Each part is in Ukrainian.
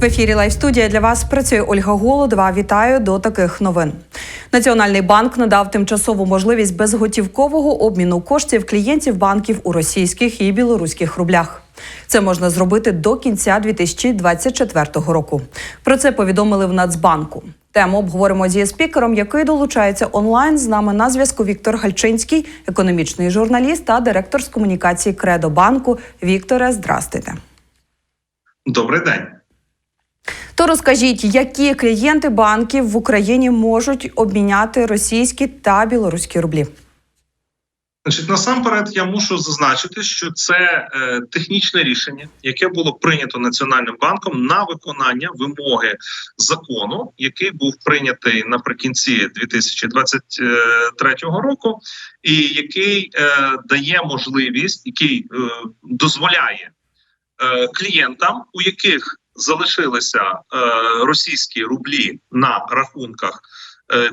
В ефірі Лайв студія для вас працює Ольга Голодова. Вітаю до таких новин. Національний банк надав тимчасову можливість безготівкового обміну коштів клієнтів банків у російських і білоруських рублях. Це можна зробити до кінця 2024 року. Про це повідомили в Нацбанку. Тему обговоримо зі спікером, який долучається онлайн. З нами на зв'язку Віктор Гальчинський, економічний журналіст та директор з комунікації Кредо банку. Вікторе, здрастуйте. Добрий день. То розкажіть, які клієнти банків в Україні можуть обміняти російські та білоруські рублі? Значить, насамперед, я мушу зазначити, що це е, технічне рішення, яке було прийнято Національним банком на виконання вимоги закону, який був прийнятий наприкінці 2023 року, і який е, дає можливість, який е, дозволяє е, клієнтам, у яких залишилися е, російські рублі на рахунках е,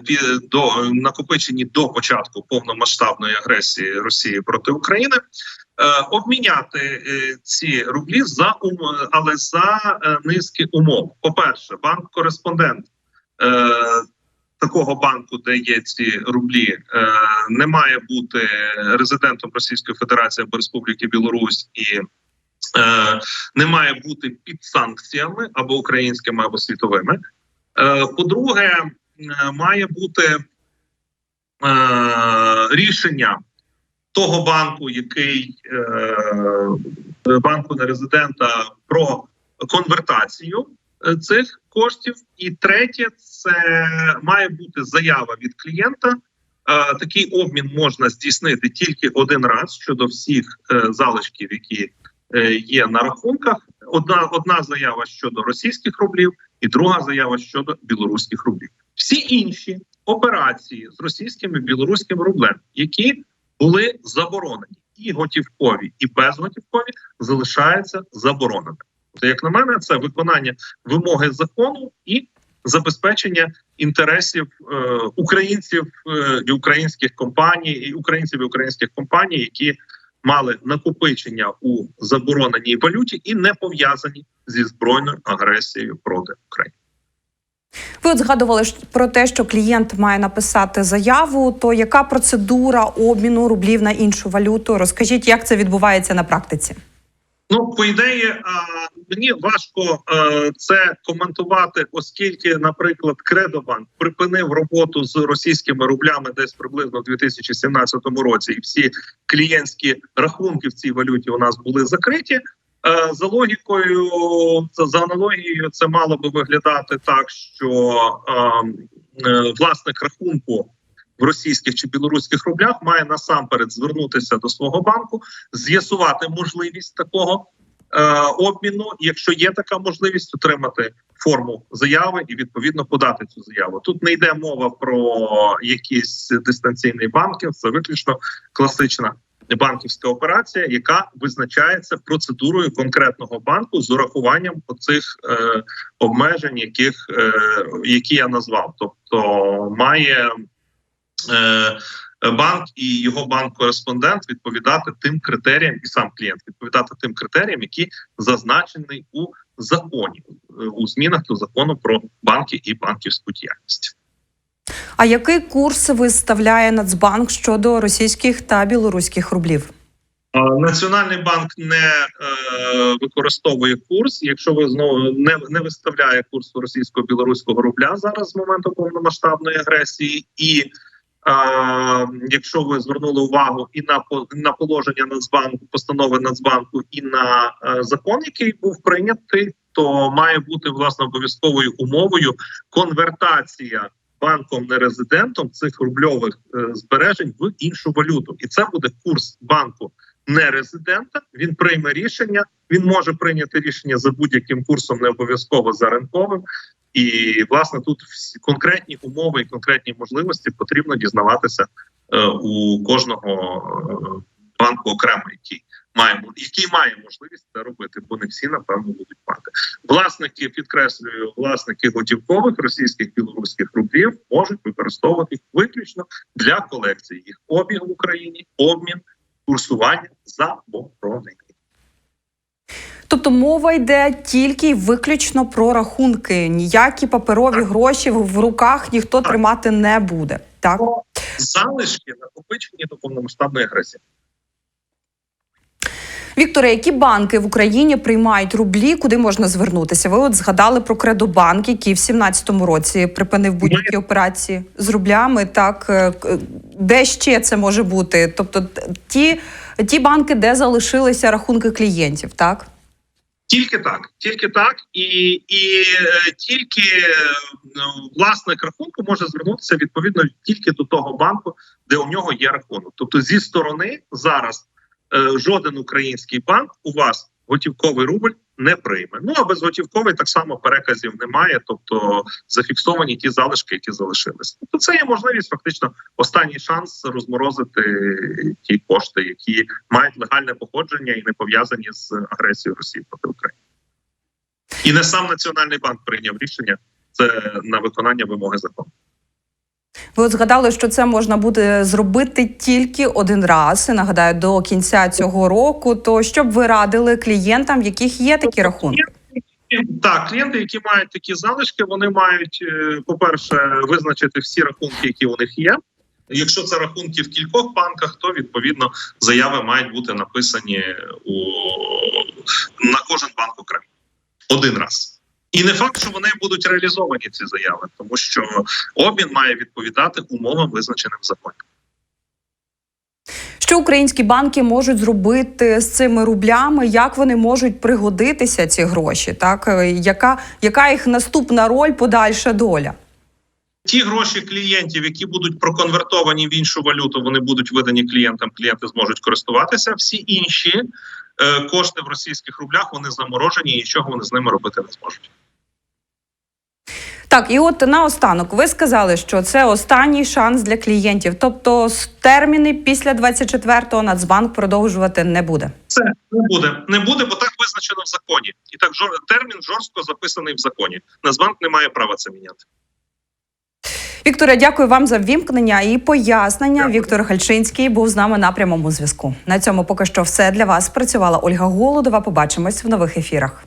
до накопичені до початку повномасштабної агресії Росії проти України, е, обміняти ці рублі за ум, але за низки умов. По перше, банк кореспондент. Е, Такого банку, де є ці рублі, не має бути резидентом Російської Федерації або Республіки Білорусь і не має бути під санкціями або українськими, або світовими. Е, По-друге, е, має бути е, рішення того банку, який е, банку нерезидента про конвертацію е, цих коштів. І третє, це має бути заява від клієнта. Е, Такий обмін можна здійснити тільки один раз щодо всіх е, залишків, які е, є на рахунках. Одна одна заява щодо російських рублів, і друга заява щодо білоруських рублів. Всі інші операції з російським і білоруським рублем, які були заборонені, і готівкові, і безготівкові, залишаються забороненими. Тобто, як на мене, це виконання вимоги закону і забезпечення інтересів е, українців е, і українських компаній, і українців і українських компаній, які мали накопичення у забороненій валюті і не пов'язані зі збройною агресією проти України. Ви от згадували про те, що клієнт має написати заяву. То яка процедура обміну рублів на іншу валюту? Розкажіть, як це відбувається на практиці? Ну, по ідеї, мені важко е, це коментувати, оскільки, наприклад, Кредобанк припинив роботу з російськими рублями десь приблизно в 2017 році, і всі клієнтські рахунки в цій валюті у нас були закриті. Е, За логікою, за, аналогією, це мало би виглядати так, що е, е, власник рахунку в російських чи білоруських рублях має насамперед звернутися до свого банку, з'ясувати можливість такого е, обміну. І Якщо є така можливість, отримати форму заяви і відповідно подати цю заяву. Тут не йде мова про якийсь дистанційний банкінг, це виключно класична. Банківська операція, яка визначається процедурою конкретного банку з урахуванням оцих е, обмежень, яких е, які я назвав, тобто має банк і його банк-кореспондент відповідати тим критеріям, і сам клієнт відповідати тим критеріям, які зазначені у законі е, у змінах до закону про банки і банківську діяльність. А який курс виставляє Нацбанк щодо російських та білоруських рублів? Національний банк не е, використовує курс. Якщо ви знову не, не виставляє курсу російсько-білоруського рубля зараз з моменту повномасштабної агресії, і е, якщо ви звернули увагу і на на положення Нацбанку, постанови Нацбанку, і на е, закон, який був прийнятий, то має бути власне обов'язковою умовою конвертація банком нерезидентом цих рубльових е, збережень в іншу валюту, і це буде курс банку нерезидента. Він прийме рішення. Він може прийняти рішення за будь-яким курсом, не обов'язково за ринковим. І власне тут конкретні умови і конкретні можливості потрібно дізнаватися е, у кожного е, банку окремо, який має який має можливість це робити, бо не всі напевно будуть мати. Власники підкреслюю, власники готівкових російських білоруських рублів можуть використовувати виключно для колекції їх обіг в Україні, обмін, курсування заборонений. Тобто мова йде тільки й виключно про рахунки. Ніякі паперові гроші в руках ніхто тримати не буде. Так Залишки накопичені до повномасштабної агресії. Вікторе, які банки в Україні приймають рублі? Куди можна звернутися? Ви от згадали про Кредобанк, який в 17-му році припинив будь-які операції з рублями. Так е, де ще це може бути? Тобто ті, ті банки, де залишилися рахунки клієнтів, так? Тільки так, тільки так, і, і е, тільки е, власник рахунку може звернутися відповідно тільки до того банку, де у нього є рахунок. Тобто, зі сторони зараз е, жоден український банк у вас готівковий рубль не прийме. Ну а безготівковий так само переказів немає, тобто зафіксовані ті залишки, які залишились. Тобто, це є можливість фактично останній шанс розморозити ті кошти, які мають легальне походження і не пов'язані з агресією Росії проти України. І не сам Національний банк прийняв рішення це на виконання вимоги закону. Ви от згадали, що це можна буде зробити тільки один раз. Нагадаю, до кінця цього року. То що б ви радили клієнтам, в яких є такі рахунки? Так, клієнти, які мають такі залишки, вони мають, е, по-перше, визначити всі рахунки, які у них є. Якщо це рахунки в кількох банках, то відповідно заяви мають бути написані у на кожен банк окремо один раз. І не факт, що вони будуть реалізовані ці заяви, тому що обмін має відповідати умовам, визначеним в законі. Що українські банки можуть зробити з цими рублями? Як вони можуть пригодитися ці гроші? Так Е, яка, яка їх наступна роль, подальша доля? Ті гроші клієнтів, які будуть проконвертовані в іншу валюту, вони будуть видані клієнтам. Клієнти зможуть користуватися. Всі інші е, кошти в російських рублях вони заморожені, і нічого вони з ними робити не зможуть. Так, і от наостанок, ви сказали, що це останній шанс для клієнтів. Тобто, терміни після 24-го Нацбанк продовжувати не буде. Це не буде, не буде, бо так визначено в законі, і так жор... термін жорстко записаний в законі. Нацбанк не має права це міняти. Вікторе, дякую вам за ввімкнення і пояснення. Дякую. Віктор Гальчинський був з нами на прямому зв'язку. На цьому поки що все для вас. Працювала Ольга Голодова. Побачимось в нових ефірах.